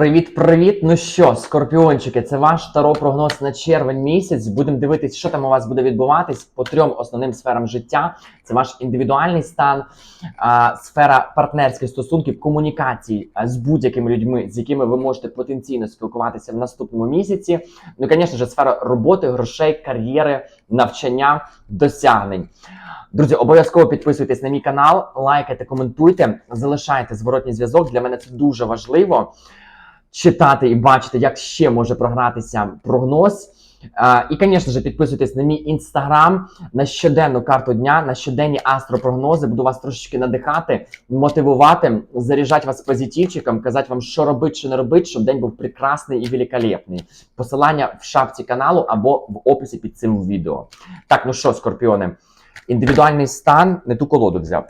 Привіт-привіт! Ну що, скорпіончики, це ваш таро прогноз на червень місяць. Будемо дивитись, що там у вас буде відбуватись по трьом основним сферам життя. Це ваш індивідуальний стан, сфера партнерських стосунків, комунікації з будь-якими людьми, з якими ви можете потенційно спілкуватися в наступному місяці. Ну, звісно ж, сфера роботи, грошей, кар'єри, навчання, досягнень. Друзі, обов'язково підписуйтесь на мій канал, лайкайте, коментуйте, залишайте зворотній зв'язок. Для мене це дуже важливо читати і бачити, як ще може програтися прогноз. І, звісно ж, підписуйтесь на мій інстаграм, на щоденну карту дня, на щоденні астропрогнози. Буду вас трошечки надихати, мотивувати, заряджати вас позитивчиком, казати вам, що робити, що не робити, щоб день був прекрасний і великолепний. Посилання в шапці каналу або в описі під цим відео. Так, ну що, скорпіони, індивідуальний стан, не ту колоду взяв.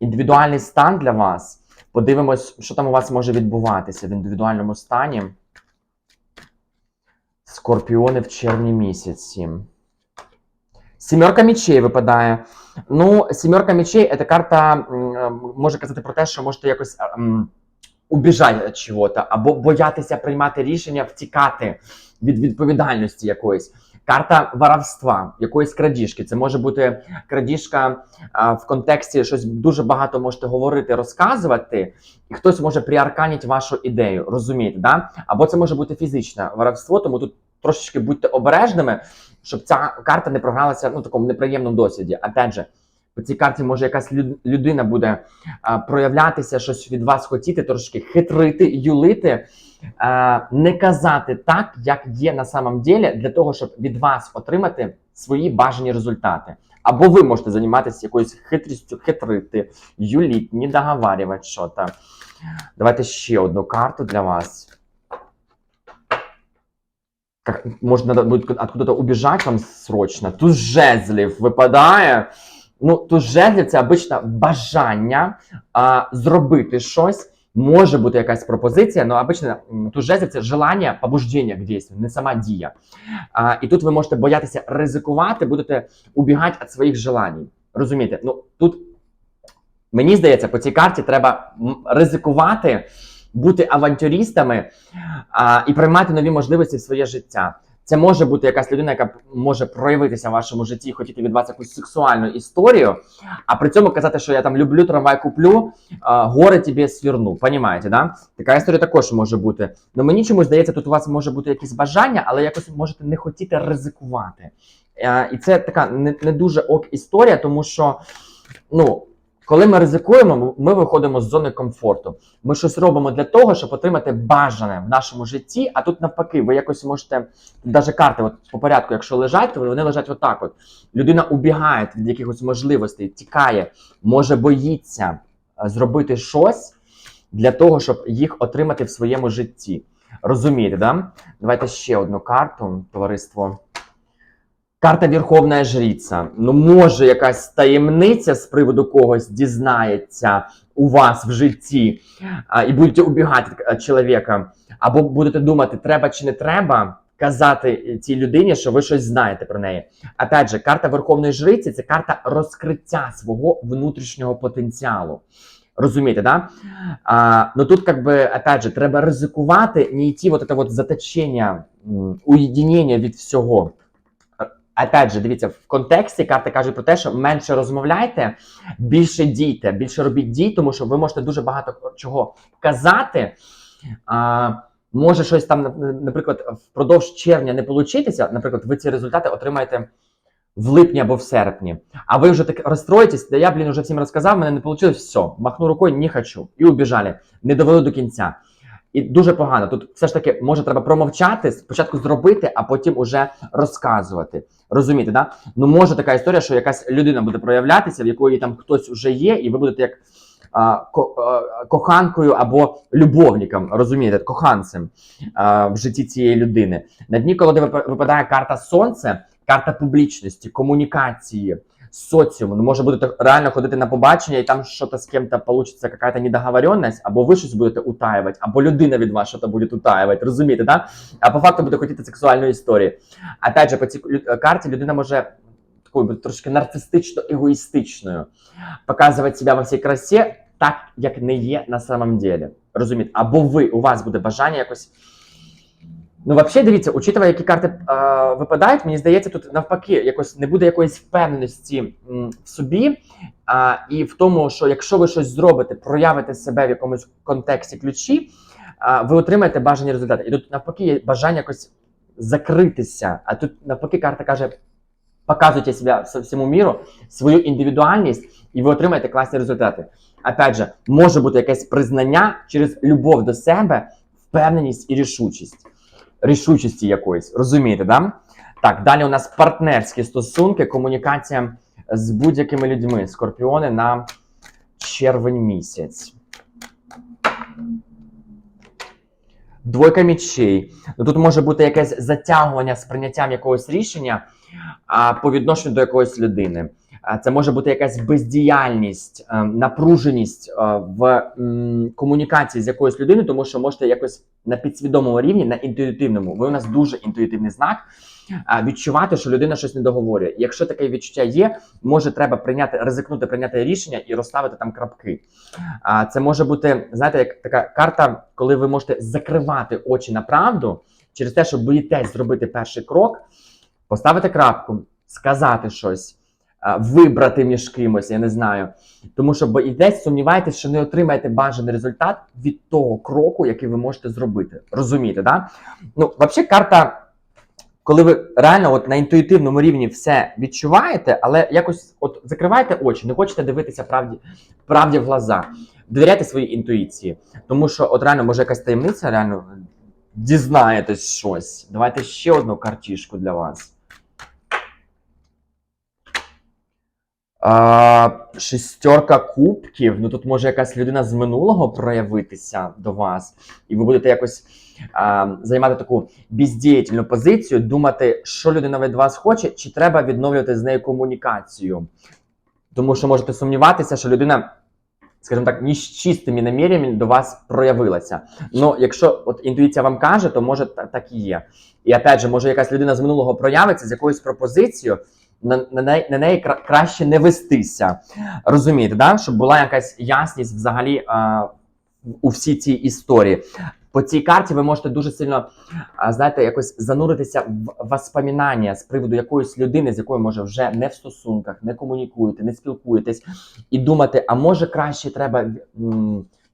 Індивідуальний стан для вас. Подивимось, що там у вас може відбуватися в індивідуальному стані. Скорпіони в червні місяці. Сімерка мечей випадає. Ну, сімерка мечей це карта може казати про те, що можете якось м, убіжати чого-то, або боятися приймати рішення, втікати від відповідальності якоїсь. Карта воровства, якоїсь крадіжки. Це може бути крадіжка а, в контексті щось дуже багато можете говорити, розказувати, і хтось може приарканити вашу ідею. Розумієте, да? Або це може бути фізичне воровство, тому тут трошечки будьте обережними, щоб ця карта не програлася ну, такому неприємному досвіді. Опять же, по цій карті може якась людина буде проявлятися, щось від вас хотіти, трошки хитрити, юлити, не казати так, як є на самом ділі, для того, щоб від вас отримати свої бажані результати. Або ви можете займатися якоюсь хитрістю, хитрити, юліть, не договарювати щось. Давайте ще одну карту для вас. Как, может, надо будет откуда-то убежать вам срочно. Туз жезлів випадає. Ну, туз жезлів це обично бажання а, зробити щось. Може бути якась пропозиція, але обично жезлів це желання, побуждення к дійству, не сама дія. А, і тут ви можете боятися ризикувати, будете убігати від своїх желань. Розумієте? Ну, тут мені здається, по цій карті треба ризикувати, бути авантюристами а, і приймати нові можливості в своє життя. Це може бути якась людина, яка може проявитися в вашому житті, хотіти від вас якусь сексуальну історію, а при цьому казати, що я там люблю, трамвай куплю, а, гори тобі сверну. Понімаєте, да? Така історія також може бути. Ну мені чомусь здається, тут у вас може бути якісь бажання, але якось можете не хотіти ризикувати. І це така не, не дуже ок історія, тому що ну. Коли ми ризикуємо, ми виходимо з зони комфорту. Ми щось робимо для того, щоб отримати бажане в нашому житті. А тут навпаки, ви якось можете навіть карти, от по порядку, якщо лежать, то вони лежать отак. От людина убігає від якихось можливостей, тікає, може боїться е, зробити щось для того, щоб їх отримати в своєму житті. Розумієте, да? Давайте ще одну карту, товариство. Карта Верховна Жриця. Ну, може, якась таємниця з приводу когось дізнається у вас в житті, а, і будете убігати е, чоловіка, або будете думати, треба чи не треба казати цій людині, що ви щось знаєте про неї. Опять же, карта Верховної Жриці це карта розкриття свого внутрішнього потенціалу. Розумієте, да? А, ну тут, как бы, опять же, треба ризикувати, не йти вот это вот заточення, м, уєдинення від всього. Опять же, дивіться, в контексті карти кажуть про те, що менше розмовляйте, більше дійте, більше робіть дій, тому що ви можете дуже багато чого казати. А, може щось там, нап- наприклад, впродовж червня не получитися. Наприклад, ви ці результати отримаєте в липні або в серпні. А ви вже так розстроїтесь, да я, блін, вже всім розказав, мене не вийшло, все, махну рукою, не хочу. І убіжали. Не довели до кінця. І дуже погано. Тут все ж таки може треба промовчати, спочатку зробити, а потім уже розказувати. Розумієте, да? Ну може така історія, що якась людина буде проявлятися, в якої там хтось вже є, і ви будете як а, ко, а, коханкою або любовником, розумієте, коханцем а, в житті цієї людини. На дні вип- випадає карта Сонце, карта публічності, комунікації. Соціуму, ну може будете реально ходити на побачення, і там щось з ким-то получиться якась недоговоренность, або ви щось будете утаювати, або людина від вас щось буде утаювати, розумієте, да? А по факту буде хотіти сексуальної історії. Опять же, по цій карті людина може такою бути трошки нарцистично егоїстичною, показувати себе во всій красі так, як не є на самом деле. Розумієте? Або ви, у вас буде бажання якось. Ну, взагалі, дивіться, учитывая, які карти е, випадають, мені здається, тут навпаки, якось не буде якоїсь впевненості в собі, а, і в тому, що якщо ви щось зробите, проявите себе в якомусь контексті ключі, а, ви отримаєте бажані результати. І тут навпаки є бажання якось закритися. А тут навпаки карта каже: показуйте себе вс- всьому міру, свою індивідуальність, і ви отримаєте класні результати. Опять же, може бути якесь признання через любов до себе, впевненість і рішучість. Рішучості якоїсь. Розумієте, да? Так, далі у нас партнерські стосунки, комунікація з будь-якими людьми. Скорпіони на червень місяць. Двойка мічей. Ну, тут може бути якесь затягування з прийняттям якогось рішення а, по відношенню до якоїсь людини. Це може бути якась бездіяльність, е, напруженість е, в комунікації з якоюсь людиною, тому що можете якось на підсвідомому рівні, на інтуїтивному, ви у нас дуже інтуїтивний знак, відчувати, що людина щось не договорює. Якщо таке відчуття є, може треба прийняти, ризикнути прийняти рішення і розставити там крапки. А це може бути, знаєте, як така карта, коли ви можете закривати очі на правду через те, що боїтесь зробити перший крок, поставити крапку, сказати щось. А, Вибрати між кимось, я не знаю. Тому що боїтесь, сумніваєтесь, що не отримаєте бажаний результат від того кроку, який ви можете зробити. Розумієте, да? Ну, взагалі, карта, коли ви реально от на інтуїтивному рівні все відчуваєте, але якось от закриваєте очі, не хочете дивитися правді, правді в глаза. Довіряйте своїй інтуїції. Тому що от реально може якась таємниця, реально дізнаєтесь щось. Давайте ще одну картішку для вас. А, шестерка кубків. Ну тут може якась людина з минулого проявитися до вас, і ви будете якось а, займати таку бездіяльну позицію, думати, що людина від вас хоче, чи треба відновлювати з нею комунікацію. Тому що можете сумніватися, що людина, скажімо так, ні з чистими намірями до вас проявилася. Ну, якщо от інтуїція вам каже, то може та- так і є. І опять же, може якась людина з минулого проявиться з якоюсь пропозицією, на, на, неї, на неї краще не вестися. Розумієте, да? щоб була якась ясність взагалі а, у всій цій історії. По цій карті ви можете дуже сильно, знаєте, якось зануритися в воспоминання з приводу якоїсь людини, з якою може вже не в стосунках, не комунікуєте, не спілкуєтесь, і думати, а може краще треба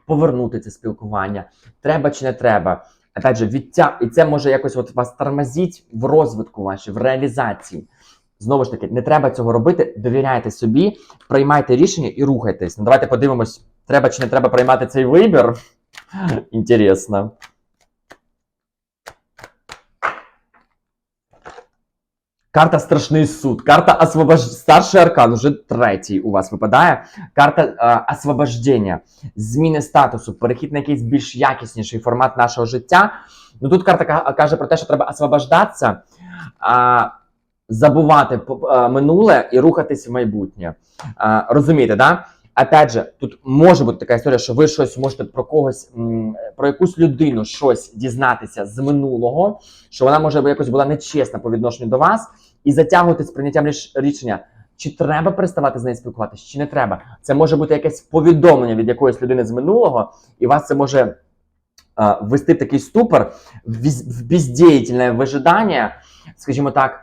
повернути це спілкування, треба чи не треба. Опять же, відтя... і це може якось от вас тормозить в розвитку вашій, в реалізації. Знову ж таки, не треба цього робити. Довіряйте собі, приймайте рішення і рухайтесь. Ну, давайте подивимось, треба чи не треба приймати цей вибір. Інтересно. Карта Страшний суд, карта освобож... Старший аркан, уже третій у вас випадає. Карта е, освобождення, зміни статусу, перехід на якийсь більш якісніший формат нашого життя. Ну тут карта каже про те, що треба освобождатися, а, забувати е, минуле і рухатись в майбутнє. Розумієте, да? Опять же, тут може бути така історія, що ви щось можете про когось, про якусь людину щось дізнатися з минулого, що вона може якось була нечесна по відношенню до вас, і затягувати з прийняттям рішення, чи треба переставати з нею спілкуватися, чи не треба. Це може бути якесь повідомлення від якоїсь людини з минулого, і вас це може ввести в такий ступор, в без- в бездіяльне вижидання, скажімо так.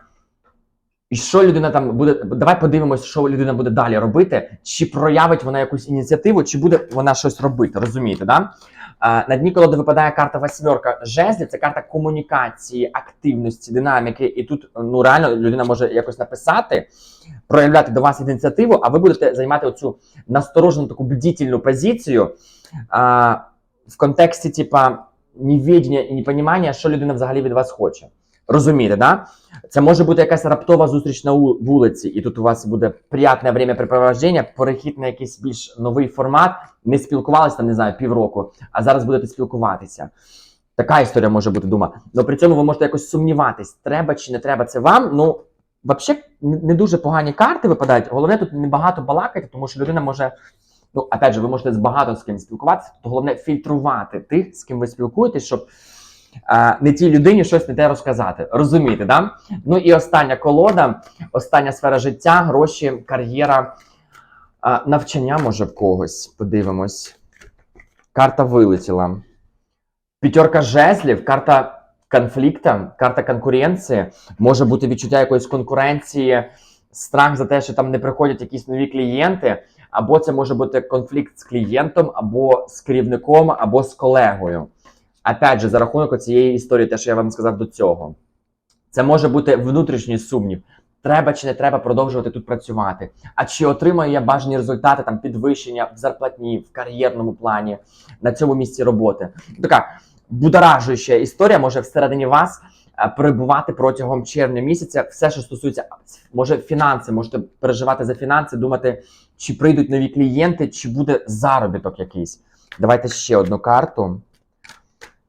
І що людина там буде. Давай подивимось, що людина буде далі робити, чи проявить вона якусь ініціативу, чи буде вона щось робити. Розумієте, да? На дні колоди випадає карта восьмерка жезлів, це карта комунікації, активності, динаміки. І тут ну реально людина може якось написати, проявляти до вас ініціативу, а ви будете займати оцю насторожену таку бдительну позицію а, в контексті, типа, невідення і непонімання, що людина взагалі від вас хоче. Розумієте, да? Це може бути якась раптова зустріч на вулиці, і тут у вас буде приятне времяпрепровождення, перехід на якийсь більш новий формат. Не спілкувалися там, не знаю, півроку, а зараз будете спілкуватися. Така історія може бути дума. Але при цьому ви можете якось сумніватись, треба чи не треба це вам. Ну, взагалі, не дуже погані карти випадають. Головне тут не багато балакати, тому що людина може. Ну, опять же, ви можете з багато з ким спілкуватися, то головне фільтрувати тих, з ким ви спілкуєтесь, щоб не тій людині щось не те розказати. Розумієте, да? Ну і остання колода, остання сфера життя, гроші, кар'єра, навчання може в когось. Подивимось. Карта вилетіла. П'ятерка жезлів, карта конфлікта, карта конкуренції. Може бути відчуття якоїсь конкуренції, страх за те, що там не приходять якісь нові клієнти, або це може бути конфлікт з клієнтом, або з керівником, або з колегою. Опять же, за рахунок цієї історії, те, що я вам сказав до цього. Це може бути внутрішній сумнів. Треба чи не треба продовжувати тут працювати? А чи отримаю я бажані результати там підвищення в зарплатні, в кар'єрному плані на цьому місці роботи? Така будоражуюча історія може всередині вас е, перебувати протягом червня місяця. Все, що стосується може фінанси, можете переживати за фінанси, думати, чи прийдуть нові клієнти, чи буде заробіток якийсь. Давайте ще одну карту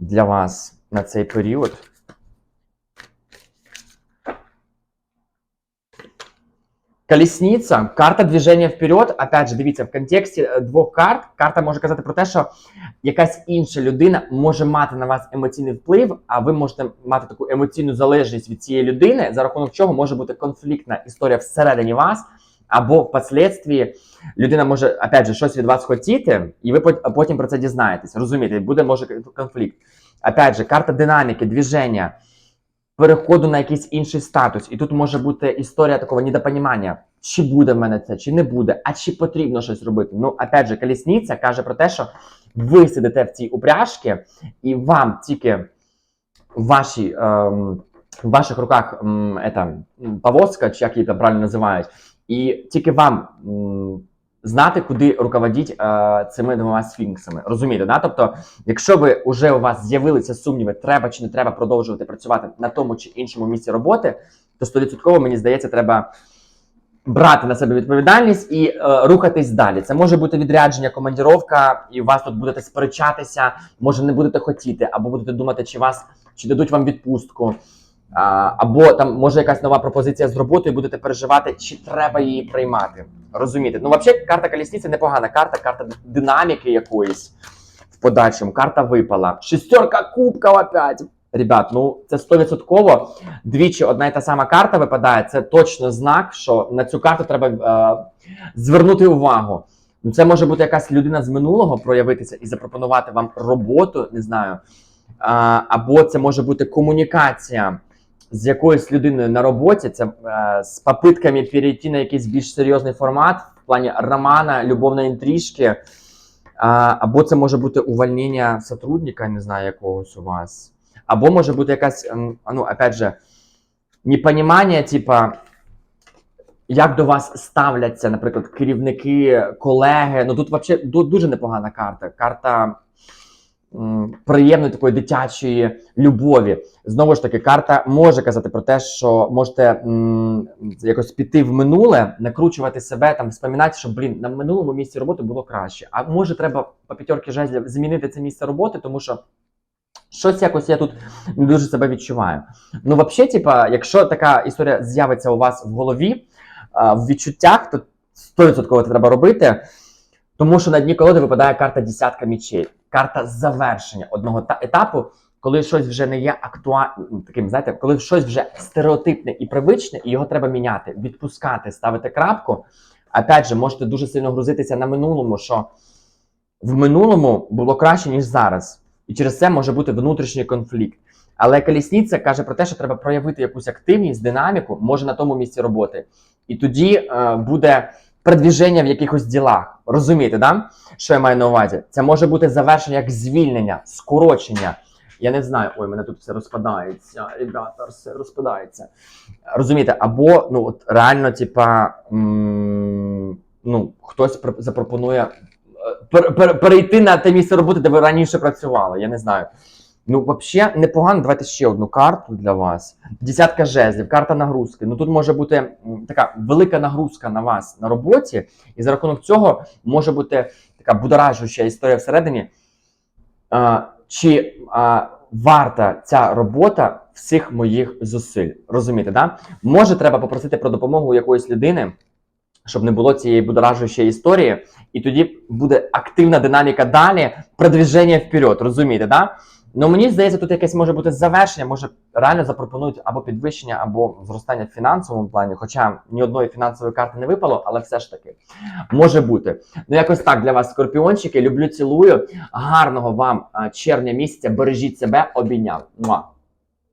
для вас на цей період. Колесниця, карта движення вперед. Опять же, дивіться, в контексті е, двох карт карта може казати про те, що якась інша людина може мати на вас емоційний вплив, а ви можете мати таку емоційну залежність від цієї людини, за рахунок чого може бути конфліктна історія всередині вас, або впоследствии людина може опять же щось від вас хотіти, і ви потім про це дізнаєтесь. Розумієте, буде може конфлікт. Опять же, карта динаміки, движення переходу на якийсь інший статус. І тут може бути історія такого недопонімання, чи буде в мене це, чи не буде, а чи потрібно щось робити. Ну, опять же, колісниця каже про те, що ви сидите в цій упряжці, і вам тільки в вашій. Ем, в ваших руках ета, повозка, чи як її там правильно називають, і тільки вам знати, куди руководіть е, цими двома сфінксами. Розумієте, да? Тобто, якщо ви вже у вас з'явилися сумніви, треба чи не треба продовжувати працювати на тому чи іншому місці роботи, то 100% мені здається, треба брати на себе відповідальність і е, рухатись далі. Це може бути відрядження, командіровка, і вас тут будете сперечатися, може не будете хотіти, або будете думати, чи вас чи дадуть вам відпустку. Або там може якась нова пропозиція з роботи, будете переживати, чи треба її приймати. Розумієте? Ну, взагалі, карта колісниці непогана карта, карта динаміки якоїсь в подальшому. Карта випала. Шестерка кубка опять. Ребят, ну це 100% двічі одна і та сама карта випадає. Це точно знак, що на цю карту треба е, звернути увагу. Ну, це може бути якась людина з минулого проявитися і запропонувати вам роботу, не знаю. А, або це може бути комунікація з якоюсь людиною на роботі, це е, з попитками перейти на якийсь більш серйозний формат в плані романа, любовної інтрижки. А, або це може бути увольнення сотрудника, не знаю, якогось у вас. Або може бути якась, ну, опять же, непонімання, типа, як до вас ставляться, наприклад, керівники, колеги. Ну тут взагалі дуже непогана карта. Карта приємної такої дитячої любові. Знову ж таки, карта може казати про те, що можете якось піти в минуле, накручувати себе, там, вспоминати, що блін, на минулому місці роботи було краще. А може, треба по п'ятерки жезлів змінити це місце роботи, тому що. Щось якось я тут не дуже себе відчуваю. Ну, взагалі, типа, якщо така історія з'явиться у вас в голові, в відчуттях, то 100% це треба робити. Тому що на дні колоди випадає карта десятка мічей, карта завершення одного та- етапу, коли щось вже не є актуальним, таким, знаєте, коли щось вже стереотипне і привичне, і його треба міняти, відпускати, ставити крапку. Опять же, можете дуже сильно грузитися на минулому, що в минулому було краще, ніж зараз. І через це може бути внутрішній конфлікт. Але колісниця каже про те, що треба проявити якусь активність, динаміку, може на тому місці роботи. І тоді е, буде продвіження в якихось ділах. Розумієте, да? що я маю на увазі? Це може бути завершення як звільнення, скорочення. Я не знаю, ой, мене тут все розпадається, ребята, все розпадається. Розумієте, або ну от реально, типа, ну, хтось запропонує е, пер- пер- перейти на те місце роботи, де ви раніше працювали. Я не знаю. Ну, взагалі, непогано. Давайте ще одну карту для вас. Десятка жезлів, карта нагрузки. Ну тут може бути така велика нагрузка на вас на роботі, і за рахунок цього може бути така будоражуща історія всередині. А, чи а, варта ця робота всіх моїх зусиль? Розумієте, да? Може, треба попросити про допомогу якоїсь людини, щоб не було цієї будоражущої історії, і тоді буде активна динаміка далі, продвіження вперед. Розумієте, да? Ну мені здається, тут якесь може бути завершення, може реально запропонують або підвищення, або зростання в фінансовому плані. Хоча ні одної фінансової карти не випало, але все ж таки може бути. Ну якось так для вас, скорпіончики. Люблю, цілую. Гарного вам червня місяця. Бережіть себе, обійняв. Муа.